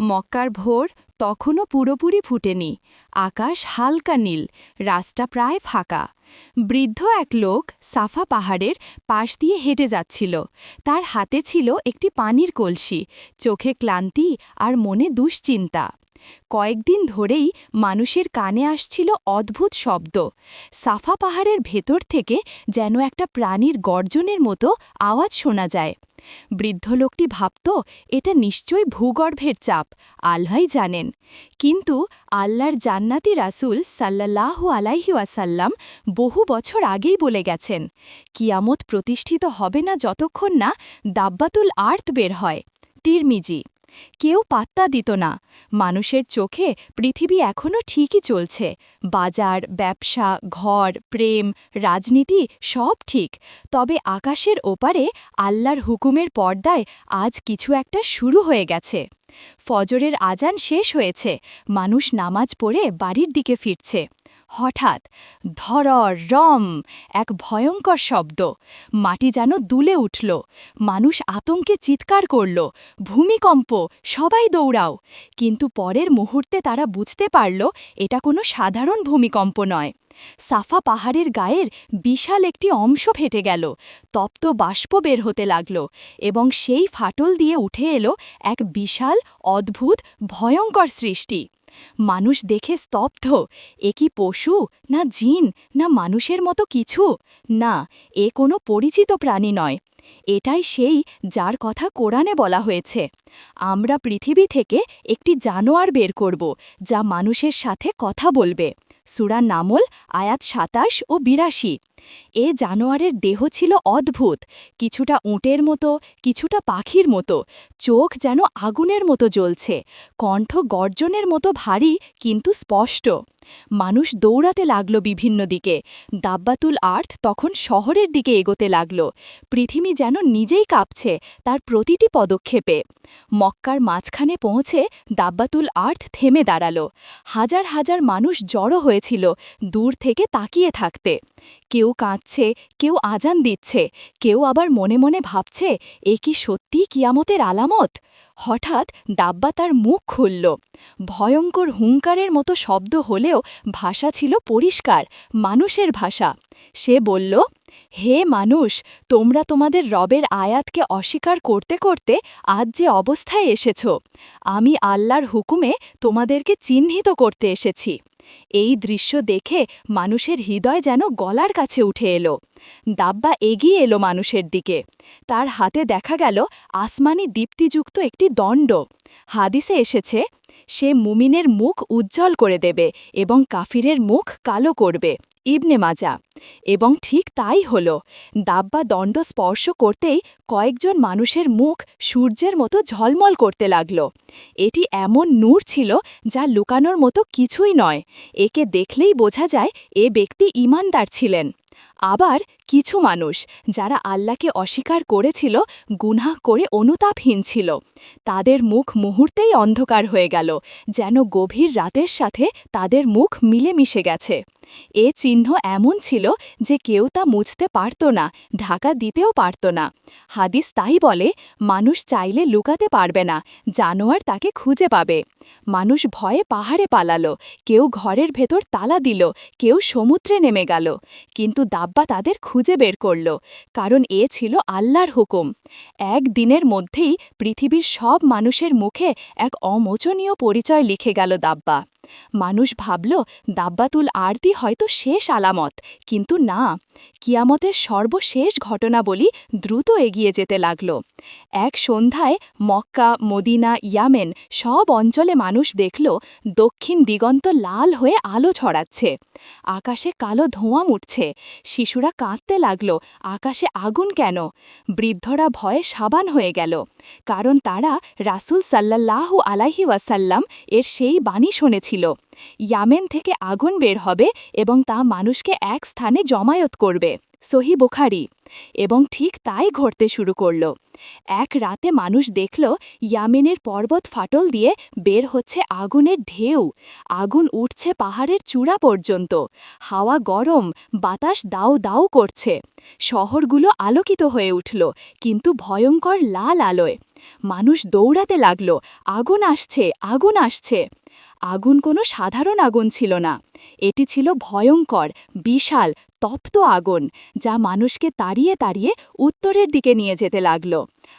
মক্কার ভোর তখনও পুরোপুরি ফুটেনি। আকাশ হালকা নীল, রাস্তা প্রায় ফাঁকা। বৃদ্ধ এক লোক সাফা পাহাড়ের পাশ দিয়ে হেঁটে যাচ্ছিল। তার হাতে ছিল একটি পানির কলসি। চোখে ক্লান্তি আর মনে দুশ্চিন্তা। কয়েকদিন ধরেই মানুষের কানে আসছিল অদ্ভুত শব্দ। সাফা পাহাড়ের ভেতর থেকে যেন একটা প্রাণীর গর্জনের মতো আওয়াজ শোনা যায়। বৃদ্ধ লোকটি ভাবত, এটা নিশ্চয়ই ভূগর্ভের চাপ, আল্লাহই জানেন। কিন্তু আল্লাহর জান্নাতি রাসুল সাল্লাল্লাহু আলাইহি ওয়াসাল্লাম বহু বছর আগেই বলে গেছেন, কিয়ামত প্রতিষ্ঠিত হবে না যতক্ষণ না দাব্বাতুল আর্থ বের হয়। তিরমিজি কেউ পাত্তা দিত না। মানুষের চোখে পৃথিবী এখনও ঠিকই চলছে। বাজার, ব্যবসা, ঘর, প্রেম, রাজনীতি সব ঠিক। তবে আকাশের ওপারে আল্লাহর হুকুমের পর্দায় আজ কিছু একটা শুরু হয়ে গেছে। ফজরের আজান শেষ হয়েছে। মানুষ নামাজ পড়ে বাড়ির দিকে ফিরছে। হঠাৎ ধর, রম, এক ভয়ঙ্কর শব্দ। মাটি যেন দুলে উঠল। মানুষ আতঙ্কে চিৎকার করল, ভূমিকম্প, সবাই দৌড়াও। কিন্তু পরের মুহূর্তে তারা বুঝতে পারল, এটা কোনো সাধারণ ভূমিকম্প নয়। সাফা পাহাড়ের গায়ের বিশাল একটি অংশ ফেটে গেল, তপ্ত বাষ্প বের হতে লাগল এবং সেই ফাটল দিয়ে উঠে এলো এক বিশাল, অদ্ভুত, ভয়ঙ্কর সৃষ্টি। মানুষ দেখে স্তব্ধ। এ কি পশু, না জিন, না মানুষের মতো কিছু? না, এ কোনো পরিচিত প্রাণী নয়। এটাই সেই যার কথা কোরআনে বলা হয়েছে। আমরা পৃথিবী থেকে একটি জানোয়ার বের করব, যা মানুষের সাথে কথা বলবে। সুরা নামল, আয়াত সাতাশ ও বিরাশি। এ জানোয়ারের দেহ ছিল অদ্ভুত, কিছুটা উঁটের মতো, কিছুটা পাখির মতো, চোখ যেন আগুনের মতো জ্বলছে, কণ্ঠ গর্জনের মতো ভারী কিন্তু স্পষ্ট। মানুষ দৌড়াতে লাগল বিভিন্ন দিকে, দাব্বাতুল আর্থ তখন শহরের দিকে এগোতে লাগল, পৃথিবী যেন নিজেই কাঁপছে তার প্রতিটি পদক্ষেপে। মক্কার মাঝখানে পৌঁছে দাব্বাতুল আর্থ থেমে দাঁড়াল, হাজার হাজার মানুষ জড়ো হয়েছিল দূর থেকে তাকিয়ে থাকতে। কেউ কাঁদছে, কেউ আজান দিচ্ছে, কেউ আবার মনে মনে ভাবছে, এ কি সত্যি কিয়ামতের আলামত? হঠাৎ ডাব্বা তার মুখ খুলল। ভয়ঙ্কর হুঙ্কারের মতো শব্দ হলেও ভাষা ছিল পরিষ্কার, মানুষের ভাষা। সে বলল, হে মানুষ, তোমরা তোমাদের রবের আয়াতকে অস্বীকার করতে করতে আজ যে অবস্থায় এসেছ। আমি আল্লাহর হুকুমে তোমাদেরকে চিহ্নিত করতে এসেছি। এই দৃশ্য দেখে মানুষের হৃদয় যেন গলার কাছে উঠে এলো। দাব্বা এগিয়ে এলো মানুষের দিকে। তার হাতে দেখা গেল আসমানি দীপ্তিযুক্ত একটি দণ্ড। হাদিসে এসেছে, সে মুমিনের মুখ উজ্জ্বল করে দেবে এবং কাফিরের মুখ কালো করবে। ইবনে মাজা। এবং ঠিক তাই হল, দাব্বা দণ্ড স্পর্শ করতেই কয়েকজন মানুষের মুখ সূর্যের মতো ঝলমল করতে লাগল। এটি এমন নূর ছিল যা লুকানোর মতো কিছুই নয়। একে দেখলেই বোঝা যায় এ ব্যক্তি ইমানদার ছিলেন। আবার কিছু মানুষ যারা আল্লাহকে অস্বীকার করেছিল, গুনাহ করে অনুতাপহীন ছিল। তাদের মুখ মুহূর্তেই অন্ধকার হয়ে গেল, যেন গভীর রাতের সাথে তাদের মুখ মিলেমিশে গেছে। এ চিহ্ন এমন ছিল যে কেউ তা মুছতে পারত না, ঢাকা দিতেও পারত না। হাদিস তাই বলে, মানুষ চাইলে লুকাতে পারবে না, জানোয়ার তাকে খুঁজে পাবে। মানুষ ভয়ে পাহাড়ে পালালো, কেউ ঘরের ভেতর তালা দিল, কেউ সমুদ্রে নেমে গেল। কিন্তু দাব্বা তাদের খুঁজে বের করল, কারণ এ ছিল আল্লাহর হুকুম। এক দিনের মধ্যেই পৃথিবীর সব মানুষের মুখে এক অমোচনীয় পরিচয় লিখে গেল দাব্বা। মানুষ ভাবল, দাব্বাতুল আরতি হয়তো শেষ আলামত। কিন্তু না, কিয়ামতের সর্বশেষ ঘটনা বলি দ্রুত এগিয়ে যেতে লাগল। এক সন্ধ্যায় মক্কা, মদিনা, ইয়ামেন সব অঞ্চলে মানুষ দেখল, দক্ষিণ দিগন্ত লাল হয়ে আলো ছড়াচ্ছে। আকাশে কালো ধোঁয়া মুটছে শিশুরা কাঁদতে লাগল, আকাশে আগুন কেন? বৃদ্ধরা ভয়ে সাবান হয়ে গেল। কারণ তারা রাসুল সাল্লাল্লাহু আলাইহি ওয়াসাল্লাম এর সেই বাণী শুনেছিল ইয়ামেন থেকে আগুন বের হবে এবং তা মানুষকে এক স্থানে জমায়েত করবে, সহি বুখারি। এবং ঠিক তাই ঘটতে শুরু করল। এক রাতে মানুষ দেখল ইয়ামেনের পর্বত ফাটল দিয়ে বের হচ্ছে আগুনের ঢেউ। আগুন উঠছে পাহাড়ের চূড়া পর্যন্ত। হাওয়া গরম, বাতাস দাও দাও করছে। শহরগুলো আলোকিত হয়ে উঠল, কিন্তু ভয়ঙ্কর লাল আলোয়। মানুষ দৌড়াতে লাগল, আগুন আসছে আগুন আসছে। আগুন কোনো সাধারণ আগুন ছিল না। এটি ছিল ভয়ঙ্কর, বিশাল, তপ্ত আগুন, যা মানুষকে তাড়িয়ে তাড়িয়ে উত্তরের দিকে নিয়ে যেতে লাগল।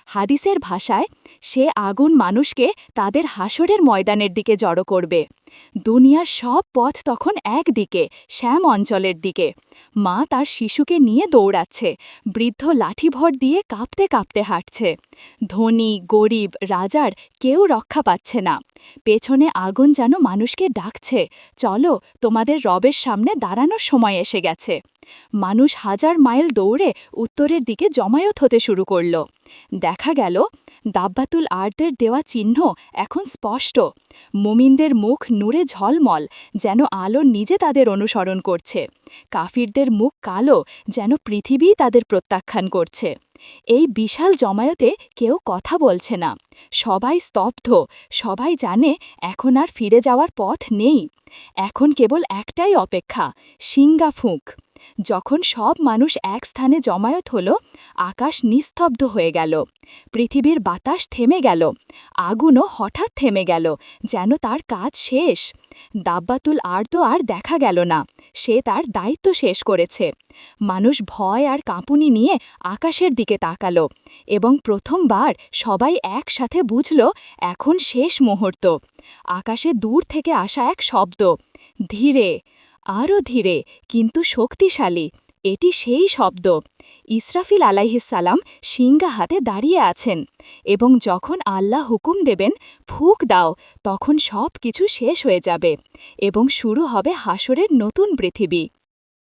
হাদিসের ভাষায় সে আগুন মানুষকে তাদের হাসরের ময়দানের দিকে জড়ো করবে। দুনিয়ার সব পথ তখন একদিকে, শ্যাম অঞ্চলের দিকে। মা তার শিশুকে নিয়ে দৌড়াচ্ছে, বৃদ্ধ লাঠিভর দিয়ে কাঁপতে কাঁপতে হাঁটছে। ধনী, গরিব, রাজার কেউ রক্ষা পাচ্ছে না। পেছনে আগুন যেন মানুষকে ডাকছে, চলো তোমাদের রবের সামনে দাঁড়ানোর সময় এসে গেছে। মানুষ হাজার মাইল দৌড়ে উত্তরের দিকে জমায়েত হতে শুরু করল। দেখা গেল, দাব্বাতুল আর্দের দেওয়া চিহ্ন এখন স্পষ্ট। মুমিনদের মুখ নূরে ঝলমল, যেন আলো নিজে তাদের অনুসরণ করছে। কাফিরদের মুখ কালো, যেন পৃথিবী তাদের প্রত্যাখ্যান করছে। এই বিশাল জমায়েতে কেউ কথা বলছে না। সবাই স্তব্ধ, সবাই জানে এখন আর ফিরে যাওয়ার পথ নেই। এখন কেবল একটাই অপেক্ষা সিঙ্গা ফুঁক যখন সব মানুষ এক স্থানে জমায়েত হল, আকাশ নিস্তব্ধ হয়ে গেল। পৃথিবীর বাতাস থেমে গেল, আগুনও হঠাৎ থেমে গেল, যেন তার কাজ শেষ। দাব্বাতুল আর তো আর দেখা গেল না। সে তার দায়িত্ব শেষ করেছে। মানুষ ভয় আর কাঁপুনি নিয়ে আকাশের দিকে তাকাল এবং প্রথমবার সবাই একসাথে বুঝল এখন শেষ মুহূর্ত। আকাশে দূর থেকে আসা এক শব্দ, ধীরে আরও ধীরে, কিন্তু শক্তিশালী। এটি সেই শব্দ। ইসরাফিল আলাইহিসাল্লাম সিঙ্গা হাতে দাঁড়িয়ে আছেন এবং যখন আল্লাহ হুকুম দেবেন, ফুক দাও, তখন সব কিছু শেষ হয়ে যাবে এবং শুরু হবে হাসরের নতুন পৃথিবী।